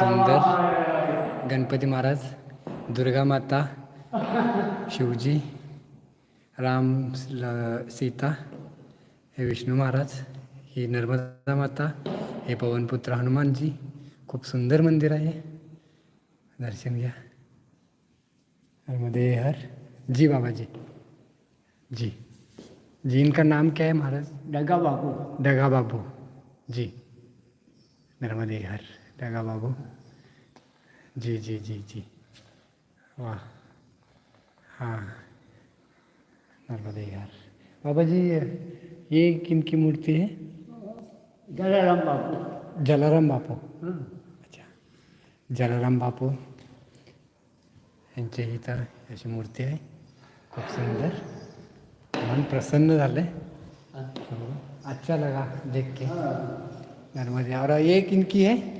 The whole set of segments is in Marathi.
सुंदर गणपती महाराज दुर्गा माता शिवजी राम सीता हे विष्णू महाराज ही नर्मदा माता हे पवनपुत्र हनुमानजी खूप सुंदर मंदिर आहे. दर्शन घ्या. नर्मदे हर. जी बाबा जी जी. जी इनका नाम क्या है महाराज? डगा बाबू. डगा बाबू. जी. नर्मदे हर. डगा बाबू। जी जी जी जी। वाह। हाँ। नर्मदे हर बाबा जी ये किनकी मूर्ति है? जलाराम बापू। जलाराम बापू। अच्छा। जलाराम बापू। यांची इथं अशी मूर्ती आहे. खूप सुंदर। मन प्रसन्न झालं अच्छा लगा देख के. नर्मदे और ये किनकी है हे.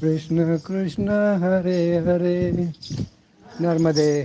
कृष्ण कृष्ण हरे हरे. नर्मदे.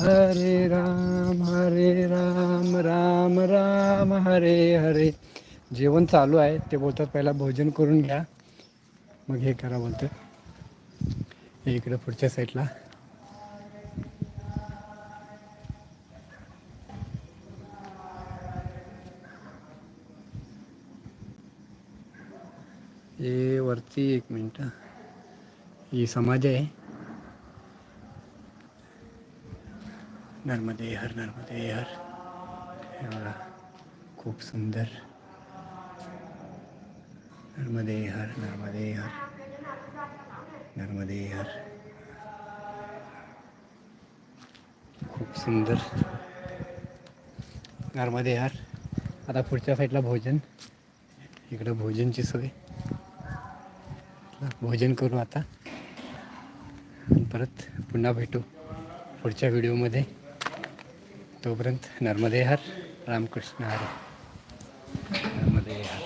हरे राम हरे राम राम राम हरे हरे. जेवण चालू आहे. ते बोलतात पहिला भोजन करून घ्या. मग हे करा बोलतं इकडं पुढच्या साईडला हे वरती एक मिनटं. ही समाधी आहे. नर्मदे हर नर्मदे हर. हे बघा खूप सुंदर. नर्मदे हर नर्मदे हर. नर्मदे हर. खूप सुंदर. नर्मदे हर. आता पुढच्या साईडला भोजन. इकडं भोजनची सोय भोजन करू आता. परत पुन्हा भेटू पुढच्या व्हिडिओमध्ये. तोपर्यंत नर्मदे हर रामकृष्ण हर. नर्मदे हर.